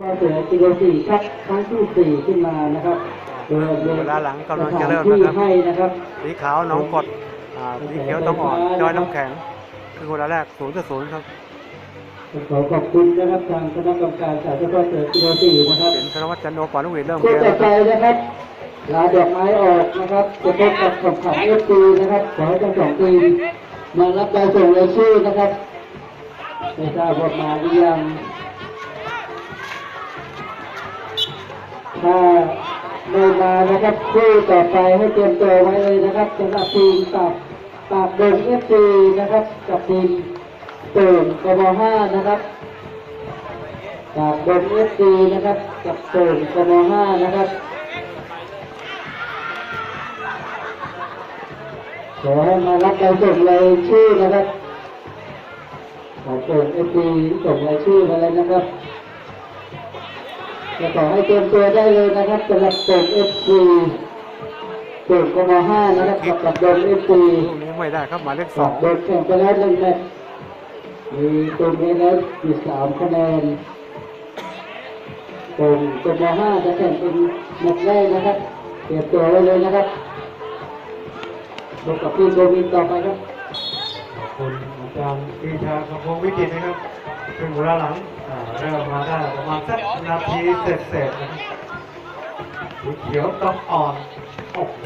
ก็เสือกิโลสี่ครับครั้งที่สี่ขึ้นมานะครับโดยโดยเวลาหลังกำลังจะสถานเริ่มที่นะครับให้นะครับ สีขาวหน้องกดอ่าสีเขียวต้องอ่อนจอยน้ำแข็ง คือคนละแรกศูนย์ต่อศูนย์ครับขอขอบคุณนะครับทางคณะกรรมการสายเฉพาะเสือกิโลสี่นะครับเป็นธนวัฒน์จันโนก่อนลูกเวทเริ่มคู่เกมต่อนะคไปรับนะครับลาดอกไม้ออกนะครับจะพบกับขับขันเอฟซีนะครับขอให้ทั้งสองทีมมารับการส่งรายชื่อนะครับไม่ทราบว่ามาหรือยัง ถ้าไม่มานะครับคู่ต่อไปให้เตรียมตัวไว้เลยนะครับสำหรับทีมกับปากดงเอฟซีนะครับกับทีมเติมกบห้านะครับปากดงเอฟซีนะครับกับเติมกบห้านะครับขอให้มารับการส่งรายชื่อนะครับขอเติมเอฟซีส่งรายชื่อมาเลยนะครับ จะขอให้เตรียมตัวได้เลยนะครับสำหรับเติมเอฟซีเติมกมห้านะครับกับกับโดมเอฟซีลูกนี้ไม่ได้ครับหมายเลขสกัอบงโดมแข่งไปแล้วหนึ่งแมตช์มีตัวนี้แล้วอยู่สามคะแนนเติมกมห้าจะแข่งเป็นแมตช์แรกนะครับ เตรียมตัวไว้เลยนะครับพบกับพี่โดมินต่อไปครับคุณอาจารย์ปรีชาคำพงศ์วิจิตรนะครับเป็นเวลาหลังอ่า เริ่มมาได้ประมาณสักนาทีเศษๆนะครับสีเขียวต้องอ่อนโอ้โห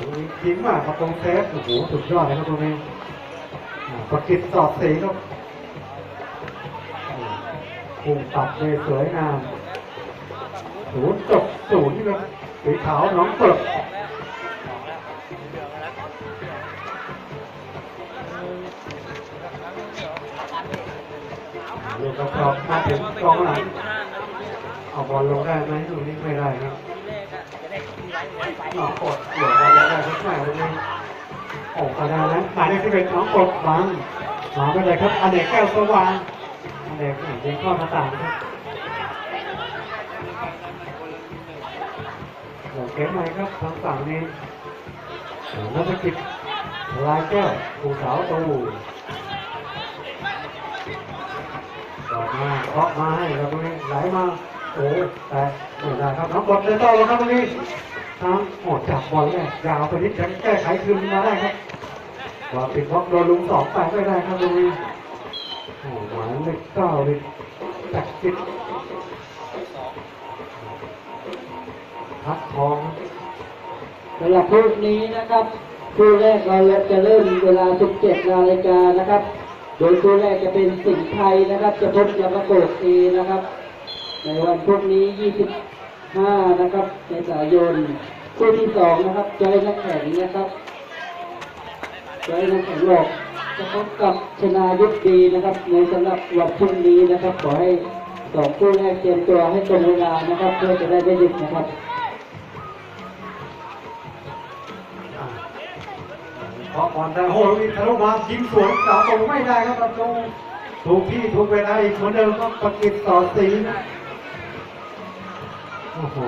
ยิงมากครับตรงเซฟโอ้โหสุดยอดเลยครับตรงนี้ประกิตสอดสีครับอ่าพุ่งตัดได้สวยงามศูนย์จบศูนย์ครับสีขาวน้องเปิด เรียกกระสอบมาถึงกองหลังเอาบอลลงได้ไหมตรงนี้ไม่ได้ครับน้องกดเหลือบอลลงได้ทุกแม่ตรงนี้โอ้กระดานนั้นหมายเลขที่เป็นน้องกดบังมาไม่ได้ครับอเนกแก้วสว่างอเนกยิงเข้าหน้าต่างครับเดี๋ยวเกมใหมครับทางฝั่งนี้นักกิจลายแก้วผู้สาตู เคาะมาให้ครับตรงนี้ไหลมาโอ้แต่ไม่ได้ครับน้องบอลเดินต่อแล้วครับตรงนี้ทางโอ้จับบอลแรกยาวไปนิดยังแก้ไขคืนมาได้ครับว่าปิดบล็อกโดนลุงสองแปดไม่ได้ครับตรงนี้โอ้หมายเลขเก้าเลยจักจิตพัดทองสำหรับคู่นี้นะครับคู่แรกเราจะเริ่มเวลา 17 นาฬิกานะครับ โดยคู่แรกจะเป็นสิงห์ไทยนะครับ จะพบยามโกะเอนะครับ ในวันพรุ่งนี้ 25 นะครับเมษายนคู่ที่สองนะครับจอยนักแข่งนะครับจอยนักแข่งหลอกจะพบกับชนายุทธดีนะครับ ในสำหรับวันพรุ่งนี้นะครับ ขอให้สองคู่แรกเตรียมตัวให้ตรงเวลานะครับ เพื่อจะได้ไม่หยุดนะครับ ราะบอลได้โอ้โหทะลุมายิงสวนสาตรงไม่ได้ครับประตูถูกที่ถูกเวลาอีกเหมือนเดิมครับประกิตต่อสีโอ้โห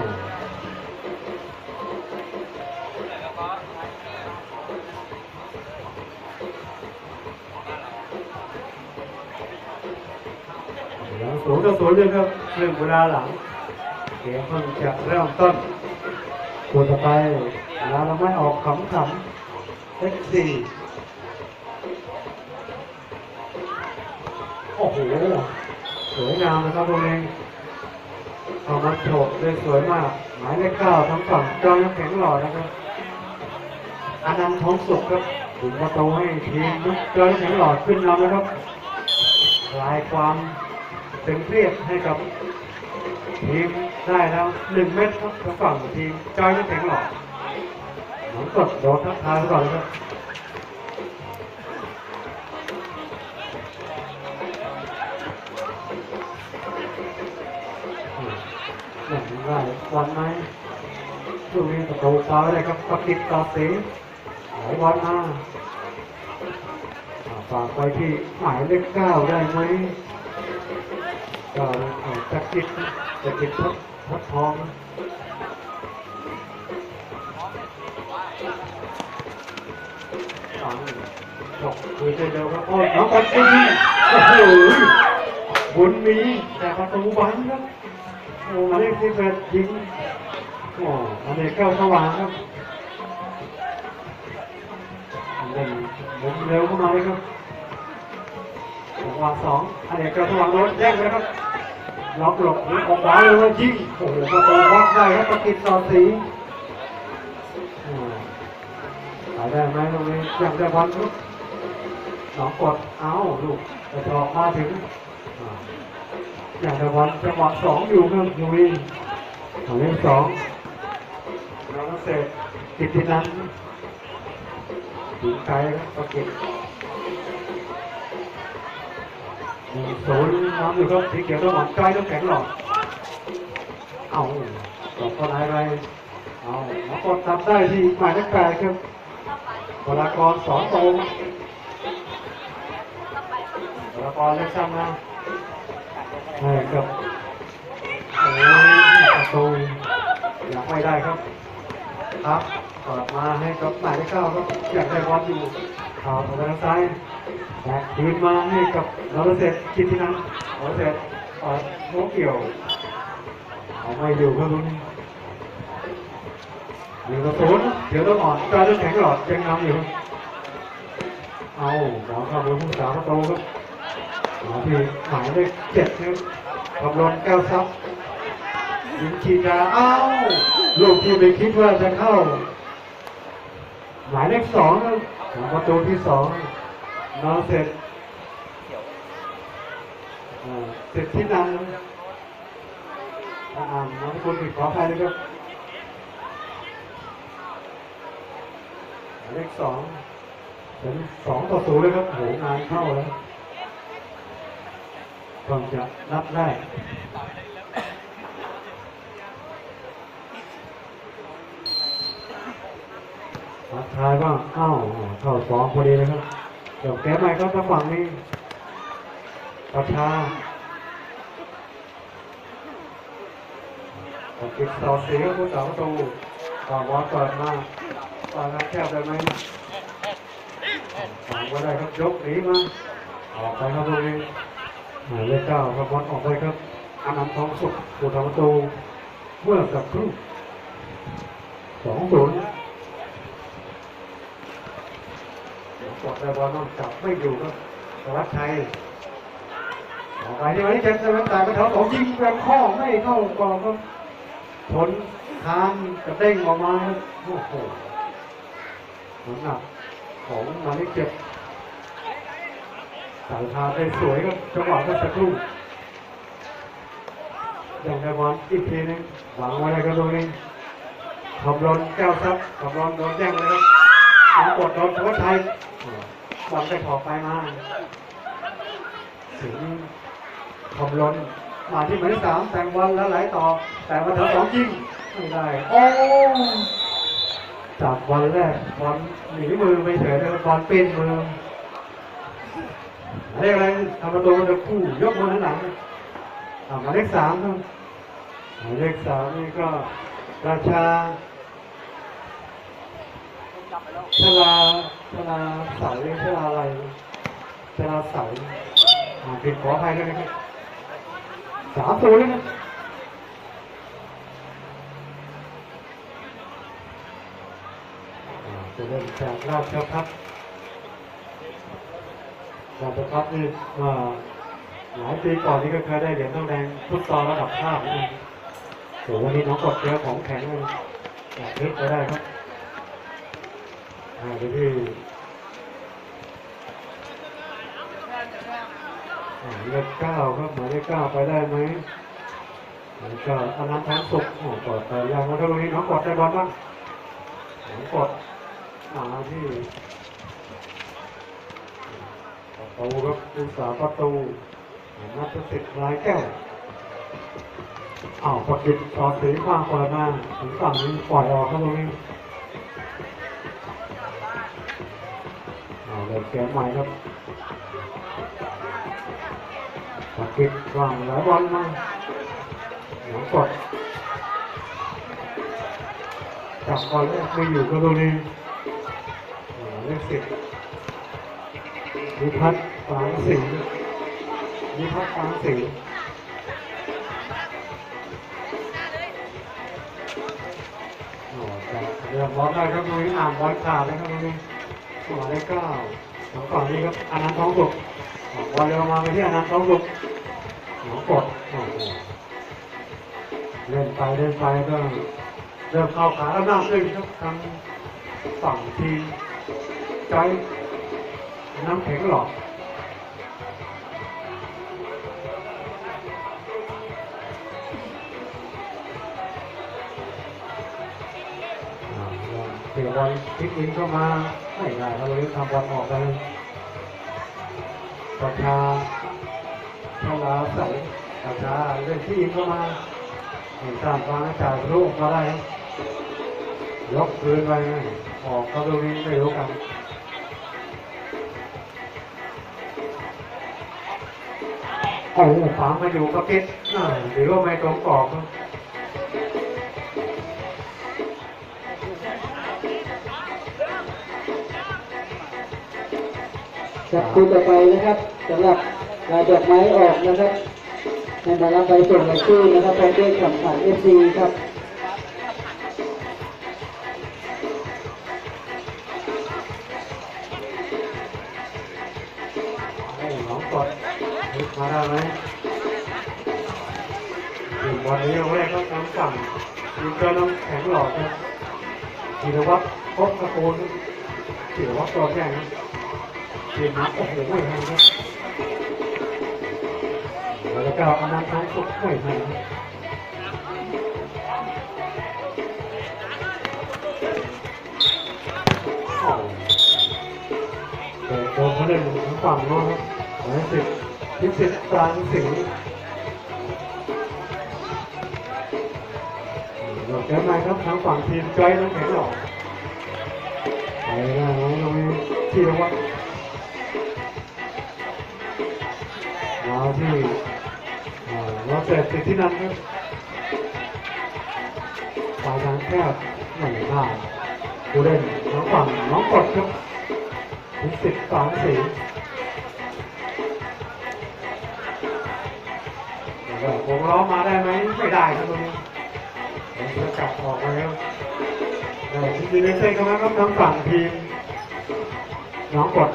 แล้วศูนย์ต่อศูนย์เลยครับเรื่องเวลาหลังเกมเพิ่งจะเริ่มต้นคู่ต่อไปแล้วเราไม่ออกขำขำ เอ็กซี่โอ้โห สวยงามนะครับตรงนี้เข้ามาโฉบได้สวยมาก หมายเลขเก้าทั้งฝั่งจอยน้ำแข็งหล่อนะครับอนันต์ทองสุขครับถึงประตูให้ทีมจอยน้ำแข็งหล่อขึ้นนำนะครับคลายความตึงเครียดให้กับทีมได้แล้วหนึ่งเม็ดครับทางฝั่งทีมจอยน้ำแข็งหล่อ กดโดดทักทายก่อนเลยครับอย่างได้วันไหมช่วงนี้ประตูฟ้าเลยครับประกิดต่อสีหลายวันมาฝากไปที่หมายเลขเก้าได้ไหมก็จักริดจักริดทับทับทอง จบคุยใจเดียวครับโอ้ยน้องบอลบุญโอ้โหบุญมีแต่ประตูบังครับโอ้หมายเลขสิบเอ็ดยิงโอ้หมายเลขเก้าสว่างครับเล่นหมุนเร็วเข้ามาเลยครับจังหวะสองหมายเลขเก้าสว่างโดนแย่งไปแล้วครับล็อกหลบหรือออกขวาเลยว่ายิงโอ้โหประตูวัดได้ครับประกิตต่อสีอ่ายได้ไหมตรงนี้ยังได้บอลครับ องกดเอาลูกกระจอกมาถึงอย่างเดวันจังหวะสองอยู่ครับยูวีของเล่นสองน้องเสร็จติดที่นั้นถึงไกลครับประกิตหนึ่งศูนย์น้ำอยู่ครับสีเขียวต้องหวังใกล้ต้องแข็งหลอดเอาตอบคนอะไรเอาหมอกดทำได้ที่หมายเลขแปดครับวรากรสอนโต วรากรเล็กซ้ำนะใช่ครับโอ้ยประตูอยากไม่ได้ครับ ครับเปิดมาให้กับหมายเลขเก้าครับอยากได้บอลอยู่ข่าวทางซ้ายแบกคืนมาให้กับนรเศรษฐ์กิตตินันนรเศรษฐ์เปิดโน้เกี่ยวเอาไม่อยู่ครับลุงหนึ่งต่อศูนย์เดี๋ยวต้องอ่อนกลายเป็นแข็งหลอดยังนำอยู่ เอาหมอข้าวบนผู้สาวประตูครับ มาที่หมายเลขเจ็ดครับกำลังแก้วซับยิงชีดาอ้าวลูกที่ไม่คิดว่าจะเข้า หมายเลขสองครับประตูที่สองนอนเสร็จเสร็จที่นันอ่านน้องคุณผิดขออภัยนะครับเลขสองเป็นสองต่อศูนย์เลยครับโหงานเข้าแล้ว ก่อนจะรับได้ทักทายว่างเอ้าเข้าสองพอดีเลยครับเดี๋ยวแก้ใหม่ครับทางฝั่งนี้ประชาติดต่อสีผู้สาวประตูต่อบอลเปิดมาตอนนั้นแคบได้ไหมฟังก็ได้ครับยกหนีมาออกไปครับตรงนี้ หมายเลขเก้าครับบอลออกไปครับอานันต์ทองสุขผู้ทำประตูเมื่อกับครู่สองศูนย์กดได้บอลนอกจับไม่อยู่ครับสวัสดิ์ชัยออกไปที่วันนี้เจ็บจะเป็นแต่กระเท้าสองยิงแบบข้อไม่เข้ากรอบครับผลทางกระเด้งออกมาโอ้โหหนักของมาลขเจ็ด สายพาได้สวยครับจังหวะเมื่อสักครู่อย่างได้บอลอีกทีนึงหวังไว้เลยครับตรงนี้ขอบรอนแก้วซับขอบรอนโดนแย่งเลยครับหลังกดโดนชัวชัยบอลได้ขอบไปมาถึงขอบรอนมาที่หมายเลขสามแต่งบอลแล้วไหลต่อ แต่มาถึงสองยิงไม่ได้ โอ้จากบอลแรกบอลหนีมือไปเฉยเลยบอลเป็นมือหมาย เลขอะไรทำประตูจะคู่ยกมือข้างหลังหมายเลขสามครับหมายเลขสามนี่ก็ราชาชลาชลาใสชลาอะไรชลาสอ่าผิดขออภัยด้วยนะครับสามตัวเลยนะจะเริ่มจากราชพัฒน์ ราชพัฒน์นี่มาหลายปีก่อนนี่ก็เคยได้เหรียญทองแดงฟุตซอลระดับชาตินี่โอ้วันนี้น้องกดเจอของแข็งเลยอยากพลิกไปได้ครับอ่าเดี๋ยวที่อ่าเลขเก้าครับหมายเลขเก้าไปได้ไหมหมายเลขเก้าอนันต์ทางสุขโอ้กดไปยังมาเท่านี้น้องกดได้บอลบ้างน้องกดมาที่ ประตูครับผู้สาประตูนัทสิทธิ์ลายแก้วอ้าวประกิตต่อสีข้างเปิดมาถึงฝั่งนี้ปล่อยออกครับตรงนี้เอาเลยแกมใหม่ครับประกิตวางหลายบอลมาหลังกดจับบอลแรกไม่อยู่ครับตรงนี้เลขสิบ นิพัฒน์ฟางสิงนิพัฒน์ฟางสิงเดี๋ยบบอลได้ครับตรงนี้อ่านบอลขาดเลยครับตรงนี้ตัวเลขเก้าสองฝั่งนี้ครับอันนั้นท้องบุกบอลเร็วมาไปที่อนันต์ท้องบุกหัวกดเล่นไปเล่นไปก็เริ่มเข้าขาแล้วหน้าซึ้งครับทางฝั่งทีใจ น้ำแข็งหลอดอ่าเสียบอลพลิกอินเข้ามาไม่ได้เราเลยทำบอลออกไปประชาชลาใส่ประชาเล่นที่อินเข้ามาเห็นตามฟังจ่ายลูกมาได้ครับยกคืนไปออกเข้าตรงนี้ไม่รู้กัน โอ้ฟังมาอยู่กับเก็ตน่าหรือว่าไม่ตรงกรอบครับจับคู่ต่อไปนะครับสำหรับลายดอกไม้ออกนะครับในมารับใบส่งรายชื่อนะครับเปด้วยคำผ่านเอฟซีครับ น้องกดลุกมาได้ไหมถึงวันนี้เราแรกก็น้ำสั่งทีมเจ้าน้ำแข็งหลอดครับธีรวัตรพบตะโกนธีรวัตรตัวแข่งเทีมน้ำโอ้โหไม่ทันครับแล้วก็อนันต์ทั้งสุดไม่ทันครับโอ้แต่โดนเขาเล่นทั้งฝั่งเนาะครับ หมายสิบพิสิทธิ์กลางสิงห์เราแก้มาครับทางฝั่งทีมใจน้ำแข็งหล่อไปได้ไหมตรงนี้ที่ระวังมาที่อ่าเราเสร็จสิทธินันครับปลายทางแคบไม่ได้ผู้เล่นน้องฝั่งน้องกดครับถึงสิบสามสี่แล้วก็วงล้อมาได้ไหมไม่ได้ครับตรงนี้ผมจะกลับออกมาแล้วแต่จริงๆในเส้นก็มาครับทั้งฝั่งทีมน้องกด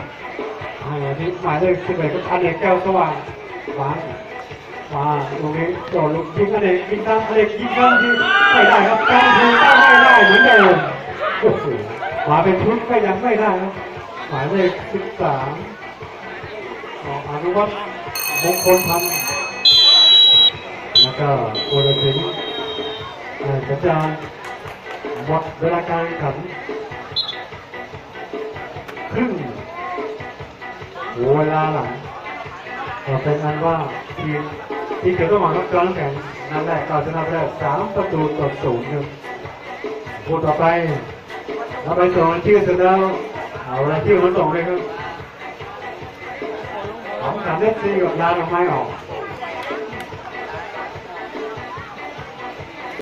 ให้ที่หมายเลขสิบเอ็ดก็อเนกแก้วสว่างวางมาตรงนี้โดดลูกยิงอันเนกยิงตั้งอเนกยิงตั้งที่ไม่ได้ครับตั้งทีตั้งไม่ได้เหมือนเดิมโอ้โหมาเป็นชุดก็ยังไม่ได้ครับหมายเลขสิบสามออกอนุวัฒน์มงคลพันธ์ แล้วก็โอเลสิงอาจารย์หมดเวลาการขันครึ่งเวลาหลังเป็นอันว่าทีมที่เกิดระหว่างรับการแข่งนัดแรกก็ชนะไปได้สามประตูต่อศูนย์ครับพูดต่อไปเราไปส่งชื่อเสร็จแล้วเอาละชื่อมาส่งเลยครับของสามเอฟซีกับยาดอกไม้ออก